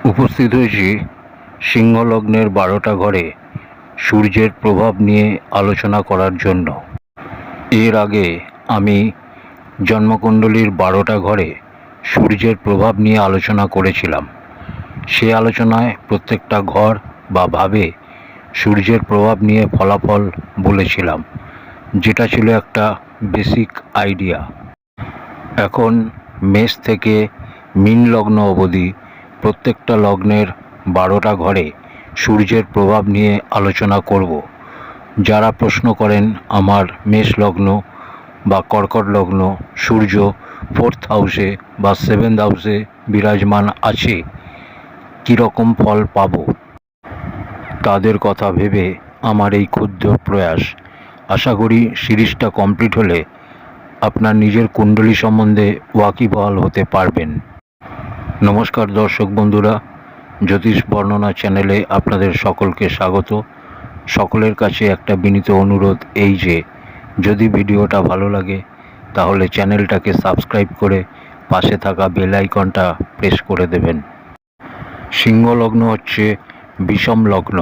উপস্থিত হয়েছি সিংহলগ্নের বারোটা ঘরে সূর্যের প্রভাব নিয়ে আলোচনা করার জন্য। এর আগে আমি জন্মকুণ্ডলীর বারোটা ঘরে সূর্যের প্রভাব নিয়ে আলোচনা করেছিলাম। সে আলোচনায় প্রত্যেকটা ঘর বা ভাবে সূর্যের প্রভাব নিয়ে ফলাফল বলেছিলাম, যেটা ছিল একটা বেসিক আইডিয়া। এখন মেষ থেকে মীন লগ্ন অবধি প্রত্যেকটা লগ্নের বারোটা ঘরে সূর্যের প্রভাব নিয়ে আলোচনা করব। যারা প্রশ্ন করেন, আমার মেষ লগ্ন বা কর্কট লগ্ন, সূর্য ফোর্থ হাউসে বা সেভেন্থ হাউসে বিরাজমান আছে কীরকম ফল পাবো? তাদের কথা ভেবে আমার এই ক্ষুদ্র প্রয়াস। আশা করি সিরিজটা কমপ্লিট হলে আপনার নিজের কুণ্ডলী সম্বন্ধে ওয়াকিবহাল হতে পারবেন। নমস্কার দর্শক বন্ধুরা, জ্যোতিষ বর্ণনা চ্যানেলে আপনাদের সকলকে স্বাগত। সকলের কাছে একটা বিনীত অনুরোধ, এই যে যদি ভিডিওটা ভালো লাগে, তাহলে চ্যানেলটাকে সাবস্ক্রাইব করে পাশে থাকা বেল আইকনটা প্রেস করে দেবেন। সিংহ লগ্ন হচ্ছে বিষম লগ্ন,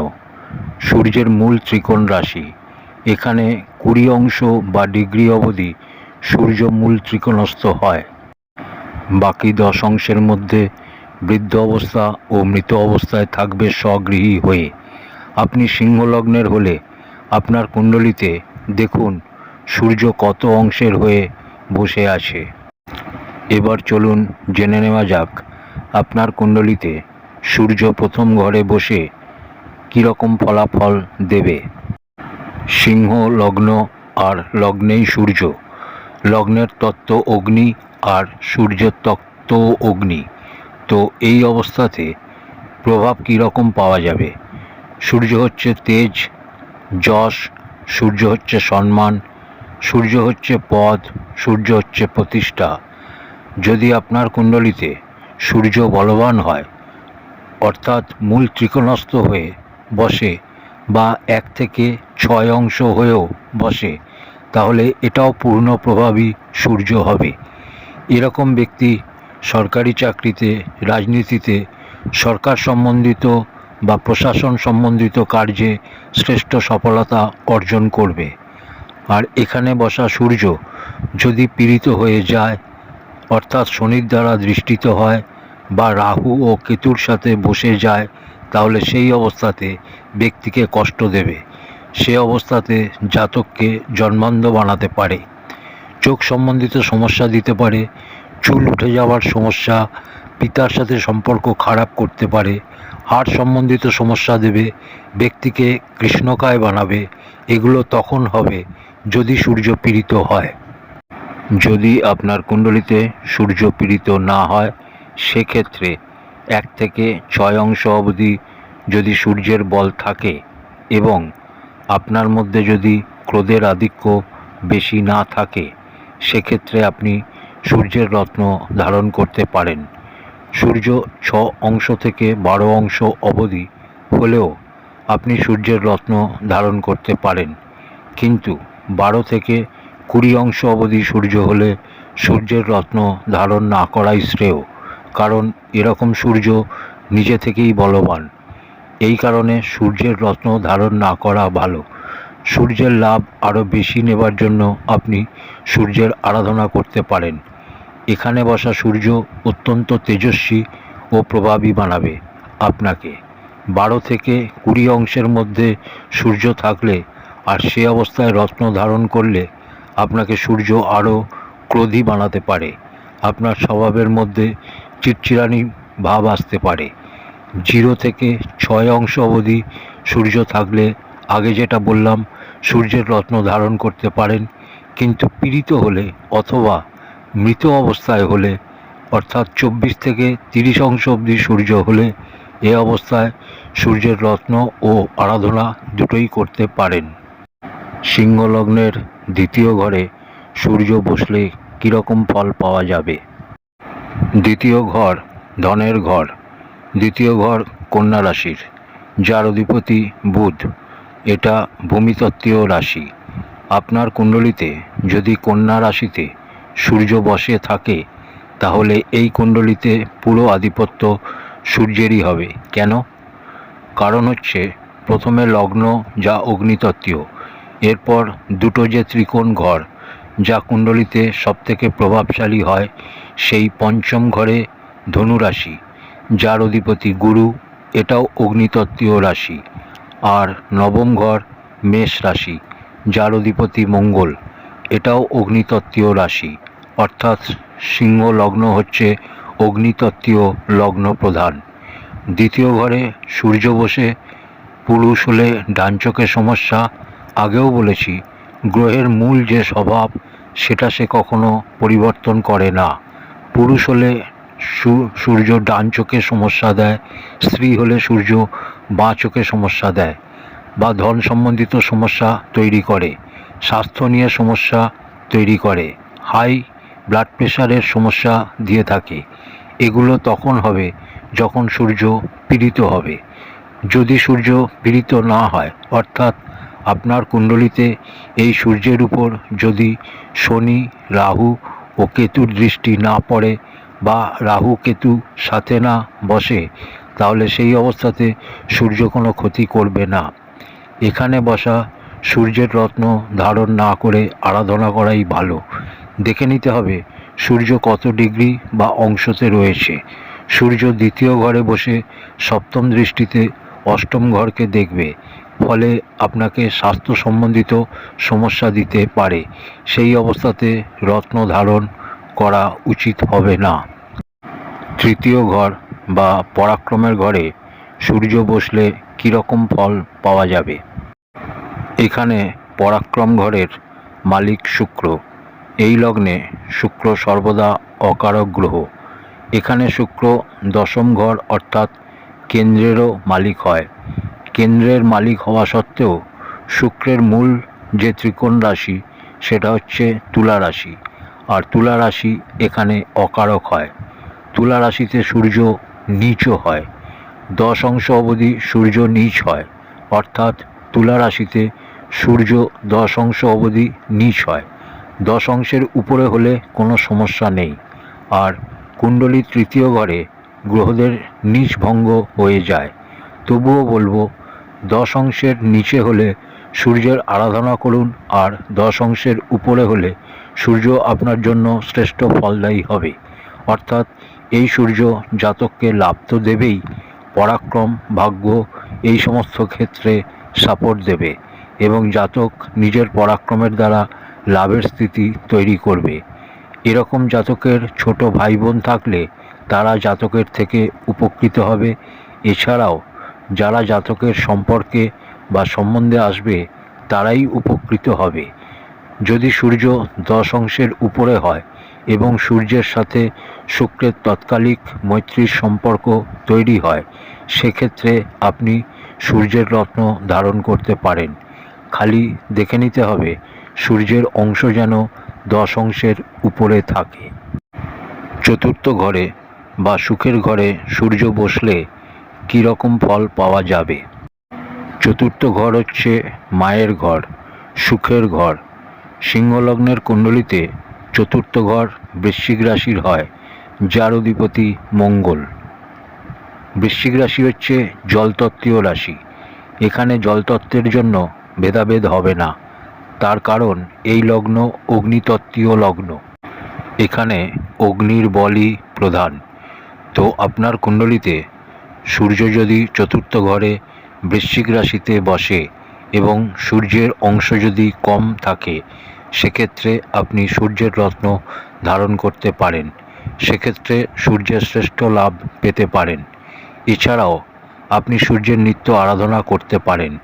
সূর্যের মূল ত্রিকোণ রাশি। এখানে কুড়ি অংশ বা ডিগ্রি অবধি সূর্য মূল ত্রিকোণস্থ হয়। বাকি দশ অংশের মধ্যে বৃদ্ধ অবস্থা ও মৃত অবস্থায় থাকবে স্বগৃহী হয়ে। আপনি সিংহলগ্নের হলে আপনার কুণ্ডলিতে দেখুন সূর্য কত অংশের হয়ে বসে আছে। এবার চলুন জেনে নেওয়া যাক আপনার কুণ্ডলিতে সূর্য প্রথম ঘরে বসে কীরকম ফলাফল দেবে। সিংহ, লগ্ন আর লগ্নেই সূর্য। লগ্নের তত্ত্ব অগ্নি আর সূর্যের তত্ত্ব অগ্নি। তো এই অবস্থাতে প্রভাব কীরকম পাওয়া যাবে? সূর্য হচ্ছে তেজ, যশ, সূর্য হচ্ছে সম্মান, সূর্য হচ্ছে পদ, সূর্য হচ্ছে প্রতিষ্ঠা। যদি আপনার কুণ্ডলিতে সূর্য বলবান হয়, অর্থাৎ মূল ত্রিকোণস্থ হয়ে বসে বা এক থেকে ছয় অংশ হয়েও বসে, তাহলে এটাও পূর্ণ প্রভাবী সূর্য হবে। এরকম ব্যক্তি সরকারি চাকরিতে, রাজনীতিতে, সরকার সম্বন্ধিত বা প্রশাসন সম্বন্ধিত কার্যে শ্রেষ্ঠ সফলতা অর্জন করবে। আর এখানে বসা সূর্য যদি পীড়িত হয়ে যায়, অর্থাৎ শনির দ্বারা দৃষ্টিত হয় বা রাহু ও কেতুর সাথে বসে যায়, তাহলে সেই অবস্থাতে ব্যক্তিকে কষ্ট দেবে। সে অবস্থাতে জাতককে জন্মান্ধ বানাতে পারে। চোখ সম্বন্ধিত সমস্যা দিতে পারে, চুল উঠে যাওয়ার সমস্যা, পিতার সাথে সম্পর্ক খারাপ করতে পারে, হাড় সম্বন্ধিত সমস্যা দেবে, ব্যক্তিকে কৃষ্ণকায় বানাবে, এগুলো তখন হবে যদি সূর্য পীড়িত হয়। যদি আপনার কুণ্ডলিতে সূর্য পীড়িত না হয়, সেক্ষেত্রে এক থেকে ছয় অংশ অবধি যদি সূর্যের বল থাকে এবং আপনার মধ্যে যদি ক্রোধের আধিক্য বেশি না থাকে সেক্ষেত্রে আপনি সূর্যের রত্ন ধারণ করতে পারেন। সূর্য ছ অংশ থেকে বারো অংশ অবধি হলেও আপনি সূর্যের রত্ন ধারণ করতে পারেন। কিন্তু বারো থেকে কুড়ি অংশ অবধি সূর্য হলে সূর্যের রত্ন ধারণ না করাই শ্রেয়, কারণ এরকম সূর্য নিজে থেকেই বলবান। এই কারণে সূর্যের রত্ন ধারণ না করা ভালো। সূর্যের লাভ আরও বেশি নেবার জন্য আপনি সূর্যের আরাধনা করতে পারেন। এখানে বসা সূর্য অত্যন্ত তেজস্বী ও প্রভাবী বানাবে আপনাকে। বারো থেকে কুড়ি অংশের মধ্যে সূর্য থাকলে আর সে অবস্থায় রত্ন ধারণ করলে আপনাকে সূর্য আরও ক্রোধী বানাতে পারে। আপনার স্বভাবের মধ্যে চিরচিরানি ভাব আসতে পারে। জিরো থেকে ছয় অংশ অবধি সূর্য থাকলে, আগে যেটা বললাম সূর্যের রত্ন ধারণ করতে পারেন, কিন্তু পীড়িত হলে অথবা মৃত অবস্থায় হলে, অর্থাৎ চব্বিশ থেকে তিরিশ অংশ অবধি সূর্য হলে, এ অবস্থায় সূর্যের রত্ন ও আরাধনা দুটোই করতে পারেন। সিংহ লগ্নের দ্বিতীয় ঘরে সূর্য বসলে কীরকম ফল পাওয়া যাবে? দ্বিতীয় ঘর ধনের ঘর। দ্বিতীয় ঘর কন্যা রাশির, যার অধিপতি বুধ। এটা ভূমিতত্ত্বীয় রাশি। আপনার কুণ্ডলিতে যদি কন্যা রাশিতে সূর্য বসে থাকে, তাহলে এই কুণ্ডলিতে পুরো আধিপত্য সূর্যেরই হবে। কেন? কারণ হচ্ছে, প্রথমে লগ্ন যা অগ্নিতত্ত্বীয়, এরপর দুটো যে ত্রিকোণ ঘর, যা কুণ্ডলিতে সবথেকে প্রভাবশালী হয়, সেই পঞ্চম ঘরে ধনু রাশি যার অধিপতি গুরু, এটাও অগ্নিতত্ত্বীয় রাশি। আর নবম ঘর মেষ রাশি যার অধিপতি মঙ্গল। এটাও অগ্নিতত্ত্বীয় রাশি, অর্থাৎ সিংহ লগ্ন হচ্ছে অগ্নিতত্ত্বীয় লগ্ন প্রধান। দ্বিতীয় ঘরে সূর্য বসে, পুরুষ হলে ডান চোখের সমস্যা, আগেও বলেছি, গ্রহের মূল যে স্বভাব, সেটা সে কখনো পরিবর্তন করে না। পুরুষ হলে সূর্য ডান চোখে সমস্যা দেয়, স্ত্রী হলে সূর্য বাঁ চোখে সমস্যা দেয় বা ধন সম্বন্ধিত সমস্যা তৈরি করে, স্বাস্থ্য নিয়ে সমস্যা তৈরি করে, হাই ব্লাড প্রেশারের সমস্যা দিয়ে থাকে। এগুলো তখন হবে যখন সূর্য পীড়িত হবে। যদি সূর্য পীড়িত না হয়, অর্থাৎ আপনার কুণ্ডলিতে এই সূর্যের উপর যদি শনি, রাহু ও কেতুর দৃষ্টি না পড়ে বা রাহু কেতু সাথে না বসে, তাহলে সেই অবস্থাতে সূর্য কোনো ক্ষতি করবে না। এখানে বসা সূর্যের রত্ন ধারণ না করে আরাধনা করাই ভালো। দেখে নিতে হবে সূর্য কত ডিগ্রি বা অংশতে রয়েছে। সূর্য দ্বিতীয় ঘরে বসে সপ্তম দৃষ্টিতে অষ্টম ঘরকে দেখবে, ফলে আপনাকে স্বাস্থ্য সম্বন্ধিত সমস্যা দিতে পারে। সেই অবস্থাতে রত্ন ধারণ করা উচিত হবে না। তৃতীয় ঘর বা পরাক্রমের ঘরে সূর্য বসলে কীরকম ফল পাওয়া যাবে? এখানে পরাক্রম ঘরের মালিক শুক্র। এই লগ্নে শুক্র সর্বদা অকারক গ্রহ। এখানে শুক্র দশম ঘর অর্থাৎ কেন্দ্রেরও মালিক হয়। কেন্দ্রের মালিক হওয়া সত্ত্বেও শুক্রের মূল যে ত্রিকোণ রাশি, সেটা হচ্ছে তুলা রাশি। আর তুলা রাশি এখানে অকারক হয়। তুলা রাশিতে সূর্য নিচও হয়। দশ অংশ অবধি সূর্য নিচ হয়, অর্থাৎ তুলা রাশিতে সূর্য দশ অংশ অবধি নিচ হয়। দশ অংশের উপরে হলে কোনো সমস্যা নেই। আর কুণ্ডলীর তৃতীয় ঘরে গ্রহদের নিচ ভঙ্গ হয়ে যায়। তবুও বলব, দশ অংশের নিচে হলে সূর্যের আরাধনা করুন আর দশ অংশের উপরে হলে সূর্য আপনার জন্য শ্রেষ্ঠ ফলদায়ী হবে। অর্থাৎ এই সূর্য জাতককে লাভ তো দেবেই, পরাক্রম, ভাগ্য, এই সমস্ত ক্ষেত্রে সাপোর্ট দেবে এবং জাতক নিজের পরাক্রমের দ্বারা লাভের স্থিতি তৈরি করবে। এরকম জাতকের ছোট ভাই বোন থাকলে তারা জাতকের থেকে উপকৃত হবে। এছাড়াও যারা জাতকের সম্পর্কে বা সম্বন্ধে আসবে, তারাই উপকৃত হবে। যদি সূর্য দশ অংশের উপরে হয় এবং সূর্যের সাথে শুক্রের তৎকালিক মৈত্রীর সম্পর্ক তৈরি হয়, সেক্ষেত্রে আপনি সূর্যের রত্ন ধারণ করতে পারেন। খালি দেখে নিতে হবে, সূর্যের অংশ যেন দশ অংশের উপরে থাকে। চতুর্থ ঘরে বা সুখের ঘরে সূর্য বসলে কী রকম ফল পাওয়া যাবে? চতুর্থ ঘর হচ্ছে মায়ের ঘর, সুখের ঘর। সিংহলগ্নের কুণ্ডলিতে চতুর্থ ঘর বৃশ্চিক রাশির হয়, যার অধিপতি মঙ্গল। বৃশ্চিক রাশি হচ্ছে জলতত্ত্বীয় রাশি। এখানে জলতত্ত্বের জন্য ভেদাভেদ হবে না। তার কারণ এই লগ্ন অগ্নিতত্ত্বীয় লগ্ন। এখানে অগ্নির বলই প্রধান। তো আপনার কুণ্ডলিতে সূর্য যদি চতুর্থ ঘরে বৃশ্চিক রাশিতে বসে এবং সূর্যের অংশ যদি কম থাকে, সেক্ষেত্রে আপনি সূর্যের রত্ন ধারণ করতে পারেন। সেক্ষেত্রে সূর্যের শ্রেষ্ঠ লাভ পেতে পারেন। এছাড়াও, আপনি সূর্যের নিত্য আরাধনা করতে পারেন।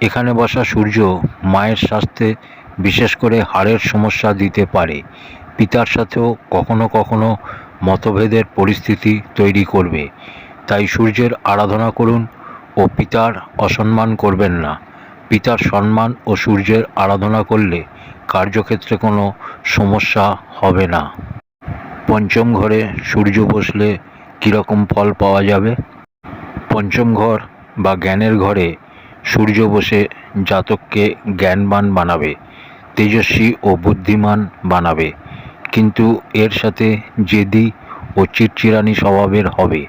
এখানে বসা সূর্য মায়ের স্বাস্থ্যে বিশেষ করে হাড়ের সমস্যা দিতে পারে। পিতার সাথেও কখনো কখনো মতভেদের পরিস্থিতি তৈরি করবে। তাই সূর্যের আরাধনা করুন ও পিতার অসম্মান করবেন না। পিতার সম্মান ও সূর্যের আরাধনা করলে কার্যক্ষেত্রে কোনো সমস্যা হবে না। পঞ্চম ঘরে সূর্য বসলে কীরকম ফল পাওয়া যাবে? পঞ্চম ঘর বা জ্ঞানের ঘরে সূর্য বসে জাতককে জ্ঞানবান বানাবে, তেজস্বী ও বুদ্ধিমান বানাবে। কিন্তু এর সাথে জেদি ও চিরচিরানি স্বভাবের হবে।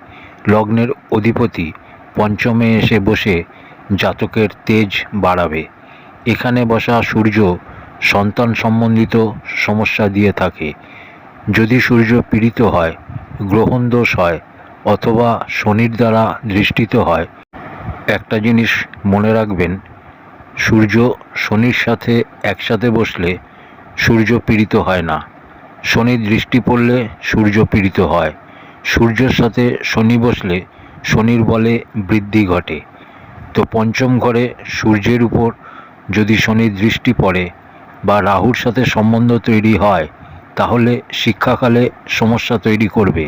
লগ্নের অধিপতি পঞ্চমে এসে বসে জাতকের তেজ বাড়াবে। এখানে বসা সূর্য সন্তান সম্বন্ধিত সমস্যা দিয়ে থাকে। যদি সূর্য পীড়িত হয় গ্রহণ দোষ হয়, অথবা শনির দ্বারা দৃষ্টিত হয়, একটা জিনিস মনে রাখবেন, সূর্য শনির সাথে একসাথে বসলে সূর্য পীড়িত হয় না। শনির দৃষ্টি পড়লে সূর্য পীড়িত হয়। সূর্যের সাথে শনি বসলে শনির বলে বৃদ্ধি ঘটে। তো পঞ্চম ঘরে সূর্যের উপর যদি শনির দৃষ্টি পড়ে বা রাহুর সাথে সম্বন্ধ তৈরি হয়, তাহলে শিক্ষাকালে সমস্যা তৈরি করবে।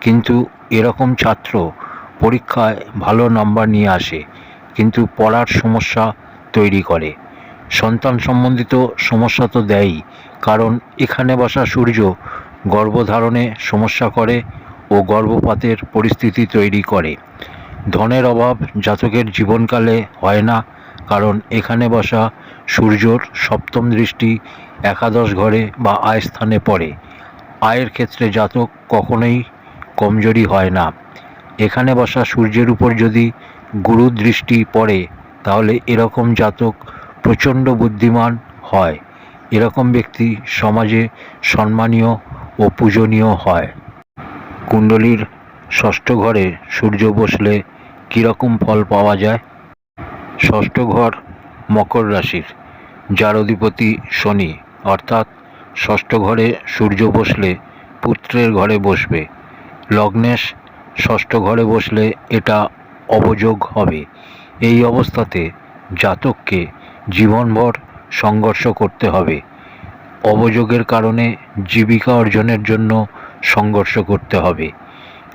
কিন্তু এরকম ছাত্র পরীক্ষায় ভালো নাম্বার নিয়ে আসে, কিন্তু পড়ার সমস্যা তৈরি করে। সন্তান সম্বন্ধিত সমস্যা তো দেয়ই, কারণ এখানে বসা সূর্য গর্ভধারণে সমস্যা করে ও গর্ভপাতের পরিস্থিতি তৈরি করে। ধনের অভাব জাতকের জীবনকালে হয় না, কারণ এখানে বসা সূর্যর সপ্তম দৃষ্টি একাদশ ঘরে বা আয় স্থানে পড়ে। আয়ের ক্ষেত্রে জাতক কখনোই কমজোরি হয় না। এখানে বসা সূর্যের উপর যদি গুরু দৃষ্টি পড়ে, তাহলে এরকম জাতক প্রচণ্ড বুদ্ধিমান হয়। এরকম ব্যক্তি সমাজে সম্মানীয় ও পূজনীয় হয়। কুণ্ডলীর ষষ্ঠ ঘরে সূর্য বসলে কীরকম ফল পাওয়া যায়? ষষ্ঠ ঘর মকর রাশির, যার অধিপতি শনি, অর্থাৎ ষষ্ঠ ঘরে সূর্য বসলে পুত্রের ঘরে বসবে। লগ্নেশ ষষ্ঠ ঘরে বসলে এটা অবযোগ হবে। এই অবস্থাতে জাতককে জীবনভর সংঘর্ষ করতে হবে। অবযোগের কারণে জীবিকা অর্জনের জন্য সংঘর্ষ করতে হবে।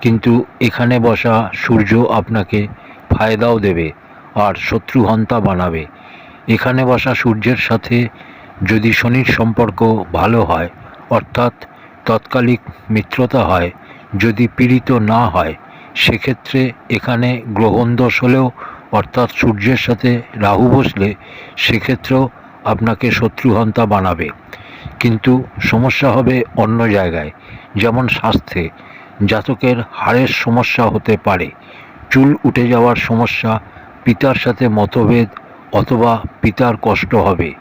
কিন্তু এখানে বসা সূর্য আপনাকে ফায়দাও দেবে আর শত্রুহন্তা বানাবে। এখানে বসা সূর্যের সাথে যদি শনির সম্পর্ক ভালো হয়, অর্থাৎ তৎকালিক মিত্রতা হয়, যদি পীড়িত না হয়, সেক্ষেত্রে এখানে গ্রহণ দোষ হলেও, অর্থাৎ সূর্যের সাথে রাহু বসলে সেক্ষেত্রেও আপনাকে শত্রুহন্তা বানাবে। কিন্তু সমস্যা হবে অন্য জায়গায়। যেমন স্বাস্থ্যে, জাতকের হাড়ের সমস্যা হতে পারে, চুল উঠে যাওয়ার সমস্যা, পিতার সাথে মতভেদ অথবা পিতার কষ্ট হবে।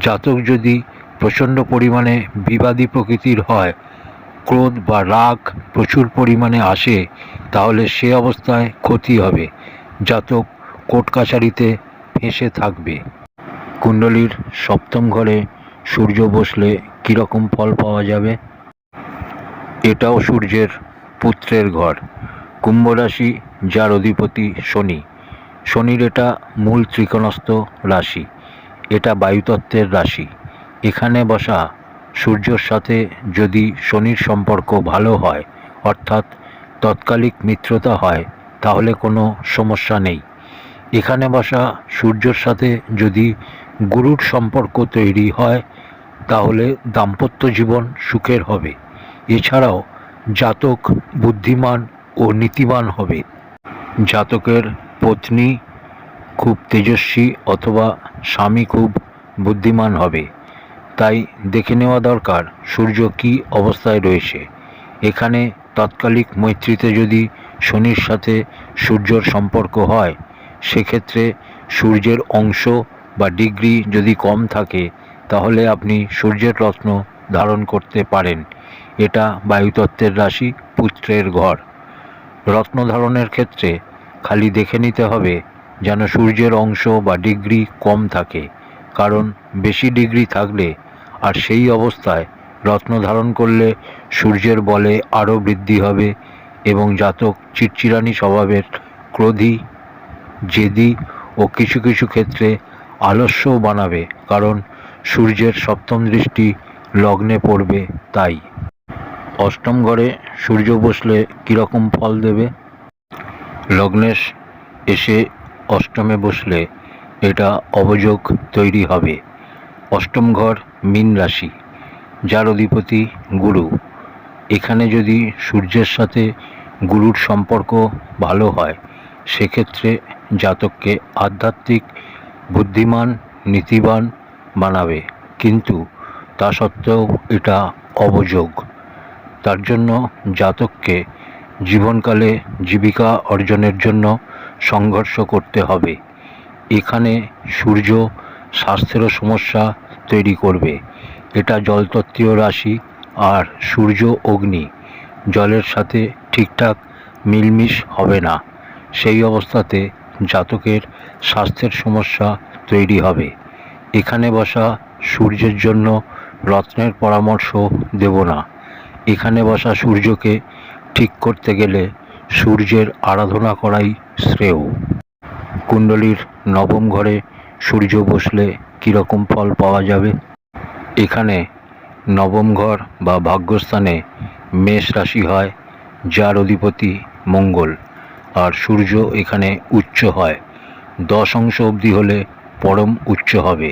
জাতক যদি প্রচণ্ড পরিমাণে বিবাদী প্রকৃতির হয়, ক্রোধ বা রাগ প্রচুর পরিমাণে আসে, তাহলে সে অবস্থায় ক্ষতি হবে। জাতক কোর্ট কাছারিতে ফেঁসে থাকবে। কুণ্ডলীর সপ্তম ঘরে সূর্য বসলে কীরকম ফল পাওয়া যাবে? এটাও সূর্যের পুত্রের ঘর। কুম্ভ রাশি যার অধিপতি শনি। শনির এটা মূল ত্রিকোণস্থ রাশি। এটা বায়ুতত্ত্বের রাশি। এখানে বসা সূর্যর সাথে যদি শনির সম্পর্ক ভালো হয়, অর্থাৎ তৎকালিক মিত্রতা হয়, তাহলে কোনো সমস্যা নেই। এখানে বসা সূর্যর সাথে যদি গুরুর সম্পর্ক তৈরি হয়, তাহলে দাম্পত্য জীবন সুখের হবে। এছাড়াও জাতক বুদ্ধিমান ও নীতিবান হবে। জাতকের পত্নী খুব তেজস্বী অথবা স্বামী খুব বুদ্ধিমান হবে। তাই দেখে নেওয়া দরকার সূর্য কী অবস্থায় রয়েছে। এখানে তাৎকালিক মৈত্রীতে যদি শনির সাথে সূর্যর সম্পর্ক হয়, সেক্ষেত্রে সূর্যের অংশ বা ডিগ্রি যদি কম থাকে, তাহলে আপনি সূর্যের রত্ন ধারণ করতে পারেন। এটা বায়ুতত্ত্বের রাশি পুত্রের ঘর। রত্ন ধারণের ক্ষেত্রে খালি দেখে নিতে হবে যেন সূর্যের অংশ বা ডিগ্রি কম থাকে, কারণ বেশি ডিগ্রি থাকলে আর সেই অবস্থায় রত্ন ধারণ করলে সূর্যের বলে আরও বৃদ্ধি হবে এবং জাতক চিরচিরানি স্বভাবের ক্রোধী, জেদি ও কিছু কিছু ক্ষেত্রে আলস্যও বানাবে, কারণ সূর্যের সপ্তম দৃষ্টি লগ্নে পড়বে তাই। অষ্টম ঘরে সূর্য বসলে কীরকম ফল দেবে? লগ্নেশ এসে অষ্টমে বসলে এটা অবযোগ তৈরি হবে। অষ্টম ঘর মীন রাশি, যার অধিপতি গুরু। এখানে যদি সূর্যের সাথে গুরুর সম্পর্ক ভালো হয়, সেক্ষেত্রে জাতককে আধ্যাত্মিক, বুদ্ধিমান, নীতিবান বানাবে। কিন্তু তা সত্ত্বেও এটা অবযোগ। তার জন্য জাতককে জীবনকালে জীবিকা অর্জনের জন্য সংঘর্ষ করতে হবে। এখানে সূর্য স্বাস্থ্যেরও সমস্যা তৈরি করবে। এটা জলতত্ত্বীয় রাশি আর সূর্য অগ্নি। জলের সাথে ঠিকঠাক মিলমিশ হবে না। সেই অবস্থাতে জাতকের স্বাস্থ্যের সমস্যা তৈরি হবে। এখানে বসা সূর্যের জন্য রত্নের পরামর্শ দেব না। এখানে বসা সূর্যকে ঠিক করতে গেলে সূর্যের আরাধনা করাই শ্রেয়। কুণ্ডলীর নবম ঘরে সূর্য বসলে কীরকম ফল পাওয়া যাবে? এখানে নবম ঘর বা ভাগ্যস্থানে মেষ রাশি হয়, যার অধিপতি মঙ্গল, আর সূর্য এখানে উচ্চ হয়। দশ অংশ অবধি হলে পরম উচ্চ হবে।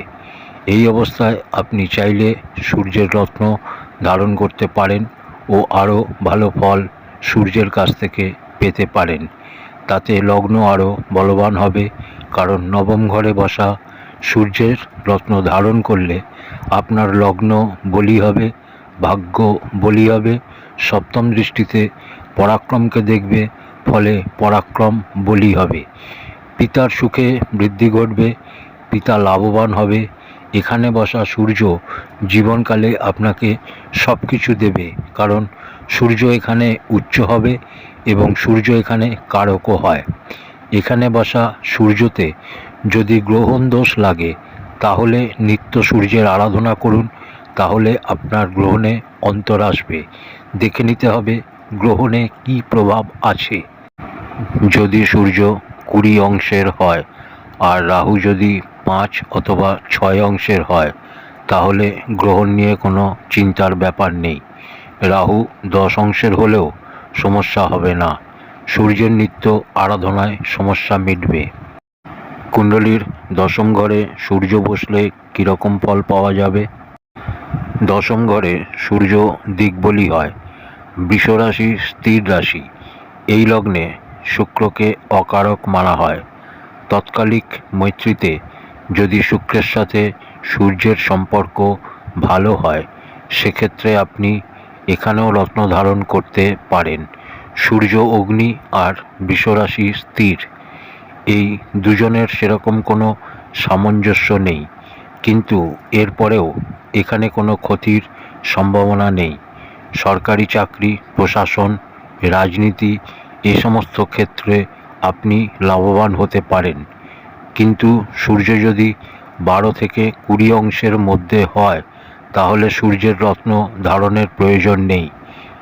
এই অবস্থায় আপনি চাইলে সূর্যের রত্ন ধারণ করতে পারেন। ও আরও ভালো ফল সূর্যের কাছ থেকে পেতে পারেন। তাতে লগ্ন আরও বলবান হবে, কারণ নবম ঘরে বসা সূর্যের রত্ন ধারণ করলে আপনার লগ্ন বলি হবে, ভাগ্য বলি হবে, সপ্তম দৃষ্টিতে পরাক্রমকে দেখবে, ফলে পরাক্রম বলি হবে। পিতার সুখে বৃদ্ধি ঘটবে, পিতা লাভবান হবে এখানে বসা সূর্য জীবনকালে আপনাকে সব কিছু দেবে। কারণ সূর্য এখানে উচ্চ হবে এবং সূর্য এখানে কারকও হয়। এখানে বসা সূর্যতে যদি গ্রহণ দোষ লাগে, তাহলে নিত্য সূর্যের আরাধনা করুন, তাহলে আপনার গ্রহণে অন্তর আসবে। দেখে নিতে হবে গ্রহণে কী প্রভাব আছে। যদি সূর্য কুড়ি অংশের হয়, আর রাহু যদি পাঁচ অথবা ছয় অংশের হয়, তাহলে গ্রহণ নিয়ে কোনো চিন্তার ব্যাপার নেই। রাহু দশ অংশের হলেও সমস্যা হবে না। সূর্যের নিত্য আরাধনায় সমস্যা মিটবে। কুণ্ডলীর দশম ঘরে সূর্য বসলে কীরকম ফল পাওয়া যাবে? দশম ঘরে সূর্য দিকবলি হয়, বৃষরাশি স্থির রাশি। এই লগ্নে শুক্রকে অকারক মানা হয়। তৎকালিক মৈত্রীতে যদি শুক্রের সাথে সূর্যের সম্পর্ক ভালো হয়, সেক্ষেত্রে আপনি এখানেও রত্ন ধারণ করতে পারেন। সূর্য, অগ্নি আর বৃষরাশি স্থির। এই দুজনের সেরকম কোনো সামঞ্জস্য নেই। কিন্তু এরপরেও এখানে কোনো ক্ষতির সম্ভাবনা নেই। সরকারি চাকরি, প্রশাসন, রাজনীতি, এ সমস্ত ক্ষেত্রে আপনি লাভবান হতে পারেন। কিন্তু সূর্য যদি বারো থেকে কুড়ি অংশের মধ্যে হয়, তাহলে সূর্যের রত্ন ধারণের প্রয়োজন নেই।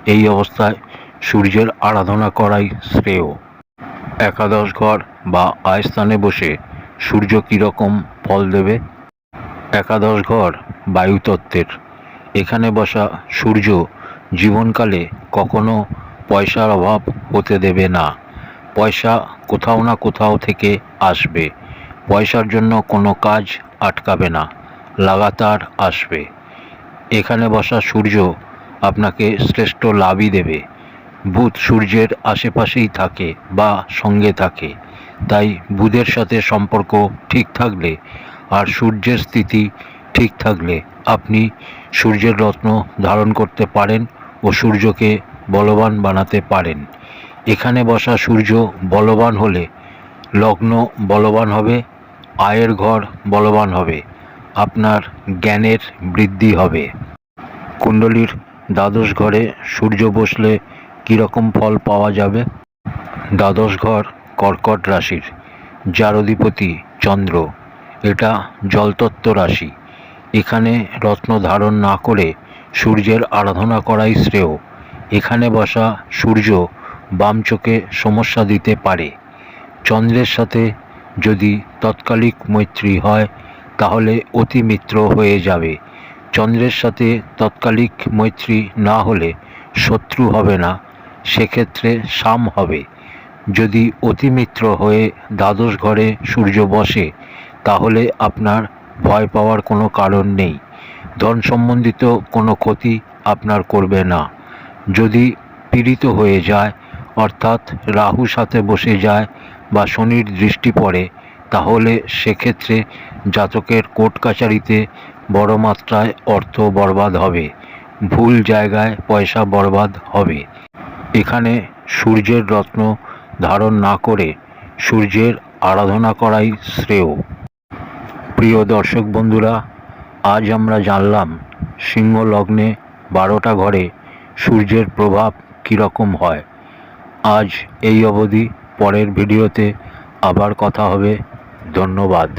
এই অবস্থায় সূর্যের আরাধনা করাই শ্রেয়। একাদশ ঘর বা আয়স্থানে বসে সূর্য কীরকম ফল দেবে? একাদশ ঘর বায়ুতত্ত্বের। এখানে বসা সূর্য জীবনকালে কখনো পয়সার অভাব হতে দেবে না। পয়সা কোথাও না কোথাও থেকে আসবে। পয়সার জন্য কোনো কাজ আটকাবে না, লাগাতার আসবে। এখানে বসা সূর্য আপনাকে শ্রেষ্ঠ লাভই দেবে। বুধ সূর্যের আশেপাশেই থাকে বা সঙ্গে থাকে, তাই বুধের সাথে সম্পর্ক ঠিক থাকলে আর সূর্যের স্থিতি ঠিক থাকলে আপনি সূর্যের রত্ন ধারণ করতে পারেন ও সূর্যকে বলবান বানাতে পারেন। এখানে বসা সূর্য বলবান হলে লগ্ন বলবান হবে আয়ের ঘর বলবান হবে, আপনার জ্ঞানের বৃদ্ধি হবে। কুণ্ডলীর দ্বাদশ ঘরে সূর্য বসলে কীরকম ফল পাওয়া যাবে? দ্বাদশ ঘর কর্কট রাশির যার অধিপতি চন্দ্র, এটা জলতত্ত্ব রাশি। এখানে রত্ন ধারণ না করে সূর্যের আরাধনা করাই শ্রেয়। এখানে বসা সূর্য বাম চোখে সমস্যা দিতে পারে। চন্দ্রের সাথে যদি তৎকালিক মৈত্রী হয়, তাহলে অতি মিত্র হয়ে যাবে। চন্দ্রের সাথে তৎকালিক মৈত্রী না হলে শত্রু হবে না, সেক্ষেত্রে সাম হবে। যদি অতিমিত্র হয়ে দ্বাদশ ঘরে সূর্য বসে, তাহলে আপনার ভয় পাওয়ার কোনো কারণ নেই। ধন সম্বন্ধিত কোনো ক্ষতি আপনার করবে না। যদি পীড়িত হয়ে যায়, অর্থাৎ রাহু সাথে বসে যায় বা শনির দৃষ্টি পড়ে, তাহলে সেক্ষেত্রে জাতকের কোর্ট কাচারিতে বড় মাত্রায় অর্থ বরবাদ হবে, ভুল জায়গায় পয়সা বরবাদ হবে। এখানে সূর্যের রত্ন ধারণ না করে সূর্যের আরাধনা করাই শ্রেয়। প্রিয় দর্শক বন্ধুরা, আজ আমরা জানলাম, সিংহ লগ্নে বারোটা ঘরে সূর্যের প্রভাব কীরকম হয়। আজ এই অবধি পরের ভিডিওতে আবার কথা হবে। ধন্যবাদ।